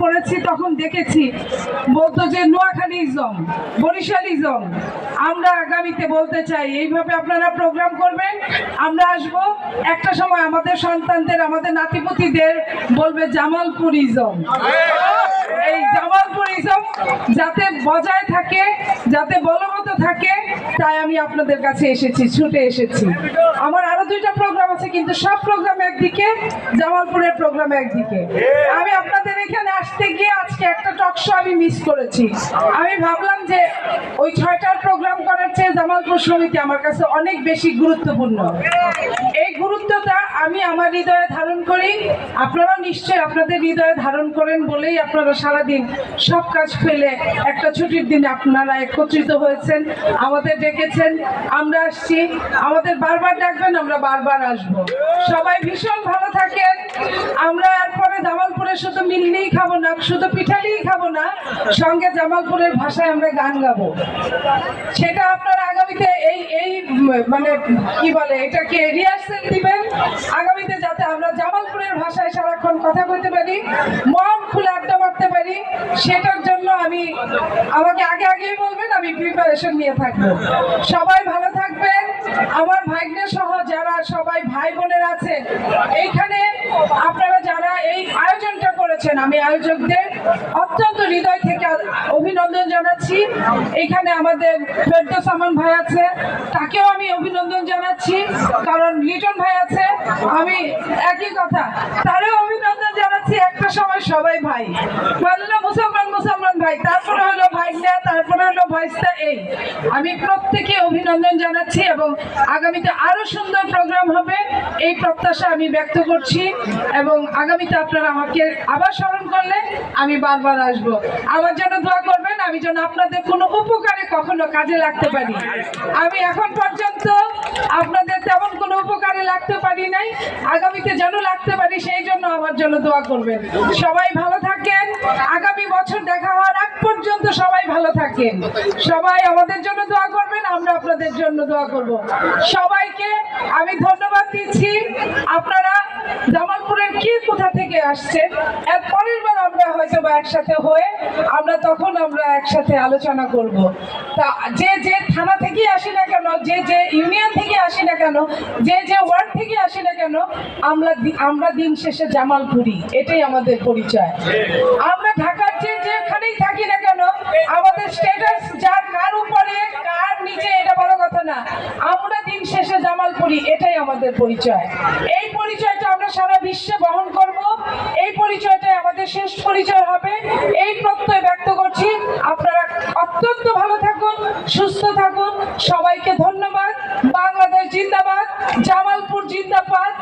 পড়েছি তখন দেখেছি বলতো যে নোয়াখালীজম, বরিশালিজম, আমরা আগামীতে বলতে চাই, এইভাবে আপনারা প্রোগ্রাম করবেন, আমরা আসব। একটা সময় আমাদের সন্তানদের, আমাদের নাতিপুতিদের বলবে জামালপুরিজম। এই জামালপুরিজম যাতে বজায় থাকে যাতে বলবত থাকে, তাই আমি আপনাদের কাছে এসেছি, ছুটে এসেছি। আমার আরও দুইটা প্রোগ্রাম আছে, কিন্তু সব প্রোগ্রাম একদিকে, জামালপুরের প্রোগ্রাম একদিকে। আমি আপনাদের এখানে আসতে আজকে একটা টক শো আমি মিস করেছি। আমি ভাবলাম যে ওই ছয়টার প্রোগ্রাম করার চেয়ে জামালপুর সমিতি আমার কাছে অনেক বেশি গুরুত্বপূর্ণ। এই গুরুত্বটা আমি আমার হৃদয়ে ধারণ করি। আপনারা নিশ্চয়ই আপনাদের হৃদয়ে ধারণ করেন বলেই আপনারা সারাদিন সব কাজ ফেলে একটা ছুটির দিনে আপনারা একত্রিত হয়েছেন, আমাদের ডেকেছেন, আমরা আসছি, আমাদের বারবার ডাকবেন, আমরা বারবার আসব। সবাই ভীষণ ভালো থাকেন। আমরা এরপরে জামালপুরে শুধু মিলনিই খাব না, শুধু পিঠালিই খাব না, সঙ্গে জামালপুরের ভাষায় আমরা গান গাবো। সেটা আপনারা আগামীতে এই এই মানে কি বলে, এটাকে রিহার্সেল দিবেন। আগামীতে যাতে আমরা জামালপুরের ভাষায় সারাক্ষণ কথা বলতে পারি, মন খুলে আড্ডা মারতে পারি, সেটার জন্য আমি, আমাকে আগে আগেই বলবেন, আমি প্রিপারেশন নিয়ে থাকব। সবাই ভালো থাকবেন। আমার ভাগ্নে সহ যারা সবাই ভাই বোনের আছেন, এইখানে আপনারা যারা এই আয়োজনটা করেছেন আমি আয়োজকদের অত্যন্ত হৃদয় থেকে অভিনন্দন জানাচ্ছি। এখানে আমাদের ফেরদৌস ভাই আছে, তাকেও আমি অভিনন্দন জানাচ্ছি, কারণ লিটন ভাই আছে, আমি একই কথা, তারও অভিনন্দন জানাচ্ছি একটা সময় সবাই ভাই। বলল মুসলমান মুসলমান ভাই, তারপরে হলো ভাইনা তারপরে হলো ভাইস্তা এই। আমি প্রত্যেকে অভিনন্দন জানাচ্ছি এবং আগামীতে আরও সুন্দর প্রোগ্রাম হবে। এই প্রত্যাশা আমি ব্যক্ত করছি এবং আগামীতে আপনারা আমাকে আবার স্মরণ করলে আমি বারবার আসব। আমার জন্য দোয়া আমি যেন আপনাদের কোনো উপকারে কখনো কাজে লাগতে পারি। আমি এখন পর্যন্ত আপনাদের তেমন কোনো উপকারে লাগতে পারি নাই। আগামীতে যেন লাগতে পারি, সেই জন্য আমার জন্য দোয়া করবেন। সবাই ভালো থাকেন। আগামী বছর দেখা হওয়ার আগ পর্যন্ত সবাই ভালো থাকেন। সবাই আমাদের জন্য দোয়া করবেন, আমরা আপনাদের জন্য দোয়া করব। সবাইকে আমি ধন্যবাদ দিচ্ছি। আপনারা জামালপুরের কি কোথা থেকে আসছেন? এর পরের হয়তো বা একসাথে হয়ে আমরা তখন আমরা একসাথে আলোচনা করব। তা যে যে থানা থেকে আসি না কেন, যে যে ইউনিয়ন থেকে আসি না কেন, যে যে ওয়ার্ড থেকে আসি না কেন, আমরা আমরা দিন শেষে জামালপুরি। এটাই আমাদের পরিচয়। আমরা ঢাকার যে যেখানেই থাকি না কেন, আমাদের স্ট্যাটাস যার কার উপরে কার নিচে এটা বড় কথা না আমরা দিন জামালপুরি এটাই আমাদের পরিচয়। এই পরিচয়টা আমরা সারা বিশ্বে বহন করব। এই পরিচয়টাই আমাদের শেষ পরিচয় হবে। এই প্রত্যয় ব্যক্ত করছি। আপনারা অত্যন্ত ভালো থাকুন, সুস্থ থাকুন। সবাইকে ধন্যবাদ। বাংলাদেশ জিন্দাবাদ, জামালপুর জিন্দাবাদ।